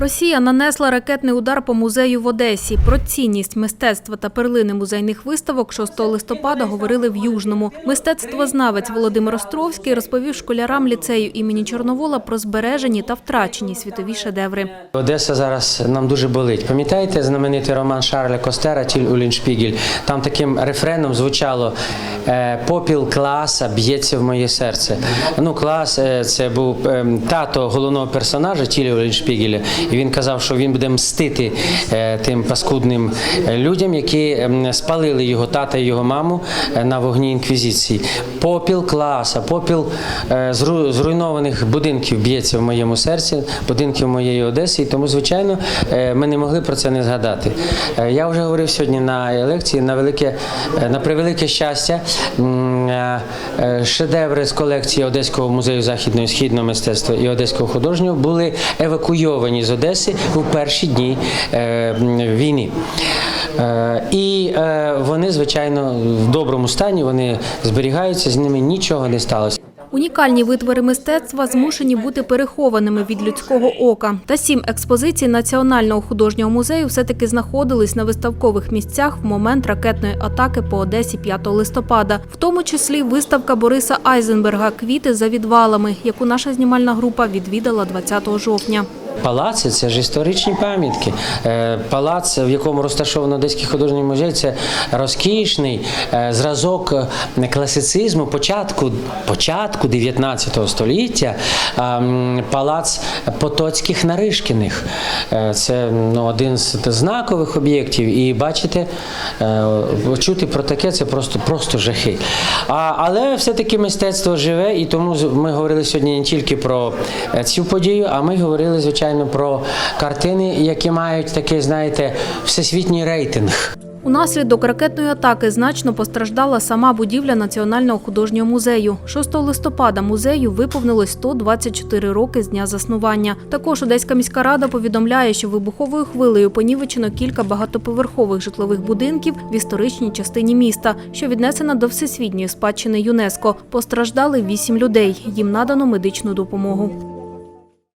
Росія нанесла ракетний удар по музею в Одесі. Про цінність мистецтва та перлини музейних виставок 6 листопада говорили в Южному. Мистецтвознавець Володимир Островський розповів школярам ліцею імені Чорновола про збережені та втрачені світові шедеври. Одеса зараз нам дуже болить. Пам'ятаєте знаменитий роман Шарля Костера Тіль Уліншпігель? Там таким рефреном звучало е, Попіл класа б'ється в моє серце. Ну, клас е, це був е, тато головного персонажа Тілі Уліншпігеля. І він казав, що він буде мстити е, тим паскудним е, людям, які ем, спалили його тата і його маму е, на вогні інквізиції. Попіл класа, попіл зруйнованих будинків б'ється в моєму серці, будинків моєї Одеси. І тому, звичайно, ми не могли про це не згадати. Я вже говорив сьогодні на лекції на велике, на превелике щастя. Шедеври з колекції Одеського музею західного і східного мистецтва і Одеського художнього були евакуйовані з Одеси у перші дні е, війни. Е, І е, вони, звичайно, в доброму стані, вони зберігаються, з ними нічого не сталося. Унікальні витвори мистецтва змушені бути перехованими від людського ока. Та сім експозицій Національного художнього музею все-таки знаходились на виставкових місцях в момент ракетної атаки по Одесі 5 листопада, в тому числі виставка Бориса Айзенберга Квіти за відвалами, яку наша знімальна група відвідала 20 жовтня. Палаци це ж історичні пам'ятки. Е, Палац, в якому розташовано Одеський художній музей, це розкішний е, зразок е, класицизму початку, початку 19 століття. Палац Потоцьких Наришкіних. Це ну, один з знакових об'єктів. І бачите, чути про таке це просто, просто жахи. А, але все-таки мистецтво живе, і тому ми говорили сьогодні не тільки про цю подію, а ми говорили, звичайно, про картини, які мають такий, знаєте, всесвітній рейтинг. Унаслідок ракетної атаки значно постраждала сама будівля Національного художнього музею. 6 листопада музею виповнилось 124 роки з дня заснування. Також Одеська міська рада повідомляє, що вибуховою хвилею понівечено кілька багатоповерхових житлових будинків в історичній частині міста, що віднесена до всесвітньої спадщини ЮНЕСКО. Постраждали 8 людей. Їм надано медичну допомогу.